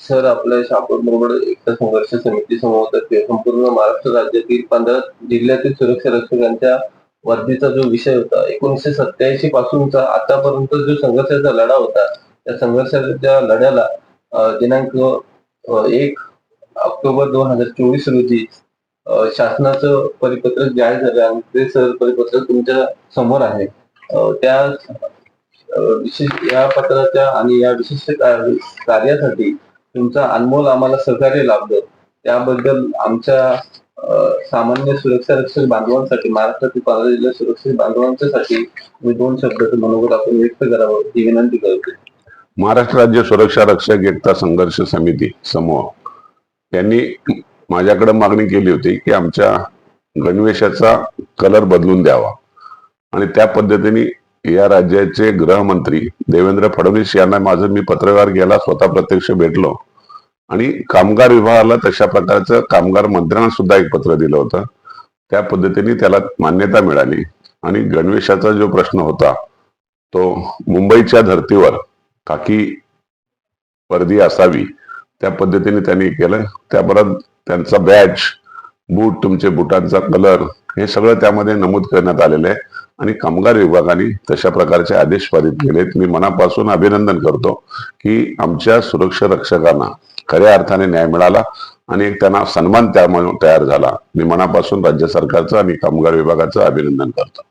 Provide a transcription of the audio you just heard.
Sir आपल्या शापूर बरोबर एकता संघर्ष समिती समूहातर्फे संपूर्ण महाराष्ट्र राज्यातील पंधरा जिल्ह्यातील सुरक्षा रक्षकांच्या वर्दीचा जो विषय होता एकोणीसशे सत्याऐंशी पासूनचा आतापर्यंत जो संघर्षाचा लढा होता त्या संघर्षाच्या लढ्याला दिनांक एक ऑक्टोबर दोन हजार चोवीस रोजी शासनाचं परिपत्रक जाहीर झालं आणि ते सर परिपत्रक तुमच्यासमोर आहे. त्या विशेष या पत्राच्या आणि या विशिष्ट कार्यासाठी तुमचा अनमोल आम्हाला सहकार्य लाभलं. त्याबद्दल आमच्या सामान्य सुरक्षा रक्षक बांधवांसाठी महाराष्ट्रातील पंधरा जिल्हा सुरक्षित बांधवांच्यासाठी मी दोन शब्दाचे मनोगत आपण व्यक्त करावं ही विनंती करते. महाराष्ट्र राज्य सुरक्षा रक्षक एकता संघर्ष समिती समूह. त्यांनी माझ्याकडे मागणी केली होती की आमच्या गणवेशाचा कलर बदलून द्यावा. आणि त्या पद्धतीने या राज्याचे गृहमंत्री देवेंद्र फडणवीस यांना माझं मी पत्रव्यवहार गेला स्वतः प्रत्यक्ष भेटलो. आणि कामगार विभागाला तशा प्रकारचं कामगार मंत्र्यांना सुद्धा एक पत्र दिलं होतं. त्या पद्धतीने त्याला मान्यता मिळाली. आणि गणवेशाचा जो प्रश्न होता तो मुंबईच्या धर्तीवर काकी वर्दी असावी त्या पद्धतीने त्यांनी केलं. त्याबरोबर त्यांचा बॅच बूट तुमचे बुटांचा कलर हे सगळं त्यामध्ये नमूद करण्यात आलेलं आहे. आणि कामगार विभागाने तशा प्रकारचे आदेश पारित केलेत मी मनापासून अभिनंदन करतो की आमच्या सुरक्षा रक्षकांना खऱ्या अर्थाने न्याय मिळाला आणि एक त्यांना सन्मान त्यामुळे तयार झाला. मी मनापासून राज्य सरकारचं आणि कामगार विभागाचं अभिनंदन करतो.